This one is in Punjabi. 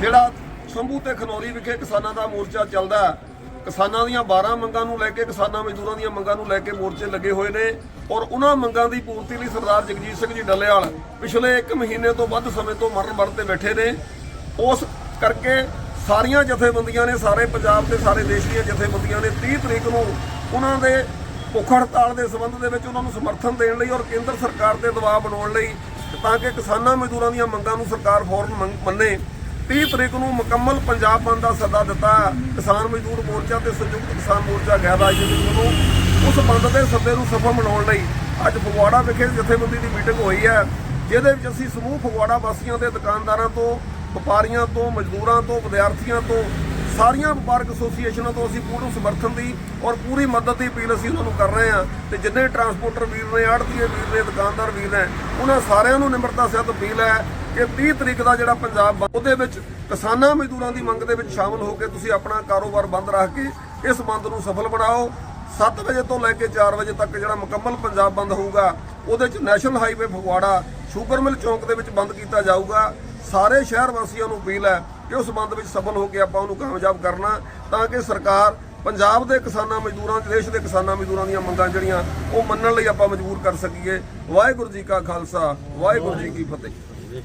ਜਿਹੜਾ ਸ਼ੰਭੂ ਤੇ ਖਨੌਰੀ ਵਿਖੇ ਕਿਸਾਨਾਂ ਦਾ ਮੋਰਚਾ ਚੱਲਦਾ ਕਿਸਾਨਾਂ ਦੀਆਂ 12 ਮੰਗਾਂ ਨੂੰ ਲੈ ਕੇ ਕਿਸਾਨਾਂ ਮਜ਼ਦੂਰਾਂ ਦੀਆਂ ਮੰਗਾਂ ਨੂੰ ਲੈ ਕੇ ਮੋਰਚੇ ਲੱਗੇ ਹੋਏ ਨੇ ਔਰ ਉਹਨਾਂ ਮੰਗਾਂ ਦੀ ਪੂਰਤੀ ਲਈ ਸਰਦਾਰ ਜਗਜੀਤ ਸਿੰਘ ਜੀ ਡੱਲੇਵਾਲ ਪਿਛਲੇ 1 ਮਹੀਨੇ ਤੋਂ ਵੱਧ ਸਮੇਂ ਤੋਂ ਮਰਨ ਮਰਨ ਤੇ ਬੈਠੇ ਨੇ। ਉਸ ਕਰਕੇ ਸਾਰੀਆਂ ਜਥੇਬੰਦੀਆਂ ਨੇ, ਸਾਰੇ ਪੰਜਾਬ ਤੇ ਸਾਰੇ ਦੇਸ਼ ਦੀਆਂ ਜਥੇਬੰਦੀਆਂ ਨੇ 30 ਤਰੀਕ ਨੂੰ ਉਹਨਾਂ ਦੇ ਭੁੱਖ ਹੜਤਾਲ ਦੇ ਸੰਬੰਧ ਦੇ ਵਿੱਚ ਉਹਨਾਂ ਨੂੰ ਸਮਰਥਨ ਦੇਣ ਲਈ ਔਰ ਕੇਂਦਰ ਸਰਕਾਰ ਤੇ ਦਬਾਅ ਬਣਾਉਣ ਲਈ ਤਾਂ ਕਿ ਕਿਸਾਨਾਂ ਮਜ਼ਦੂਰਾਂ ਦੀਆਂ ਮੰਗਾਂ ਨੂੰ ਸਰਕਾਰ ਫੌਰਨ ਮੰਗ- ਮੰਨੇ। 30 ਤਰੀਕ ਨੂੰ ਮੁਕੰਮਲ ਪੰਜਾਬ ਬੰਦ ਦਾ ਸੱਦਾ ਦਿੱਤਾ। ਕਿਸਾਨ ਮਜ਼ਦੂਰ ਮੋਰਚਾ ਤੇ ਸੰਯੁਕਤ ਕਿਸਾਨ ਮੋਰਚਾ ਗੈਰ ਰਾਜਨੀਤਿਕ ਨੂੰ ਉਸ ਬੰਦ ਦੇ ਸੱਦੇ ਨੂੰ ਸਫਲ ਬਣਾਉਣ ਲਈ ਅੱਜ ਫਗਵਾੜਾ ਵਿਖੇ ਜਥੇਬੰਦੀ ਦੀ ਮੀਟਿੰਗ ਹੋਈ ਹੈ, ਜਿਹਦੇ ਵਿੱਚ ਅਸੀਂ ਸਮੂਹ ਫਗਵਾੜਾ ਵਾਸੀਆਂ ਦੇ ਦੁਕਾਨਦਾਰਾਂ ਤੋਂ, ਵਪਾਰੀਆਂ ਤੋਂ, ਮਜ਼ਦੂਰਾਂ ਤੋਂ, ਵਿਦਿਆਰਥੀਆਂ ਤੋਂ ਸਾਰੀਆਂ ਵਪਾਰਕ ਐਸੋਸੀਏਸ਼ਨਾਂ ਤੋਂ ਅਸੀਂ ਪੂਰਨ ਸਮਰਥਨ ਦੀ ਔਰ ਪੂਰੀ ਮਦਦ ਦੀ ਅਪੀਲ ਅਸੀਂ ਉਹਨਾਂ ਨੂੰ ਕਰ ਰਹੇ ਹਾਂ। ਤੇ ਜਿੰਨੇ ਟਰਾਂਸਪੋਰਟਰ ਵੀਰ ਨੇ, ਆੜਤੀਏ ਵੀਰ ਨੇ, ਦੁਕਾਨਦਾਰ ਵੀਰ ਨੇ, ਉਹਨਾਂ ਸਾਰਿਆਂ ਨੂੰ ਨਿਮਰਤਾ ਸਹਿਤ ਅਪੀਲ ਹੈ ਕਿ 30 ਤਰੀਕ ਦਾ ਜਿਹੜਾ ਪੰਜਾਬ ਬੰਦ, ਉਹਦੇ ਵਿੱਚ ਕਿਸਾਨਾਂ ਮਜ਼ਦੂਰਾਂ ਦੀ ਮੰਗ ਦੇ ਵਿੱਚ ਸ਼ਾਮਲ ਹੋ ਕੇ ਤੁਸੀਂ ਆਪਣਾ ਕਾਰੋਬਾਰ ਬੰਦ ਰੱਖ ਕੇ ਇਸ ਬੰਦ ਨੂੰ ਸਫਲ ਬਣਾਓ। 7 ਵਜੇ ਤੋਂ ਲੈ ਕੇ 4 ਵਜੇ ਤੱਕ ਜਿਹੜਾ ਮੁਕੰਮਲ ਪੰਜਾਬ ਬੰਦ ਹੋਊਗਾ, ਉਹਦੇ ਚ national highway Phagwara, sugar mill ਚੌਂਕ ਦੇ ਵਿੱਚ ਬੰਦ ਕੀਤਾ ਜਾਊਗਾ। ਸਾਰੇ ਸ਼ਹਿਰ ਵਾਸੀਆਂ ਨੂੰ ਅਪੀਲ ਹੈ ਕਿ ਉਸ ਸੰਬੰਧ ਵਿੱਚ ਸਫਲ ਹੋ ਕੇ ਆਪਾਂ ਉਹਨੂੰ ਕਾਮਯਾਬ ਕਰਨਾ ਤਾਂ ਕਿ ਸਰਕਾਰ ਪੰਜਾਬ ਦੇ ਕਿਸਾਨਾਂ ਮਜ਼ਦੂਰਾਂ, ਦੇਸ਼ ਦੇ ਕਿਸਾਨਾਂ ਮਜ਼ਦੂਰਾਂ ਦੀਆਂ ਮੰਗਾਂ ਜਿਹੜੀਆਂ ਉਹ ਮੰਨਣ ਲਈ ਆਪਾਂ ਮਜਬੂਰ ਕਰ ਸਕੀਏ। ਵਾਹਿਗੁਰੂ ਜੀ ਕਾ ਖਾਲਸਾ, ਵਾਹਿਗੁਰੂ ਜੀ ਕੀ ਫਤਿਹ।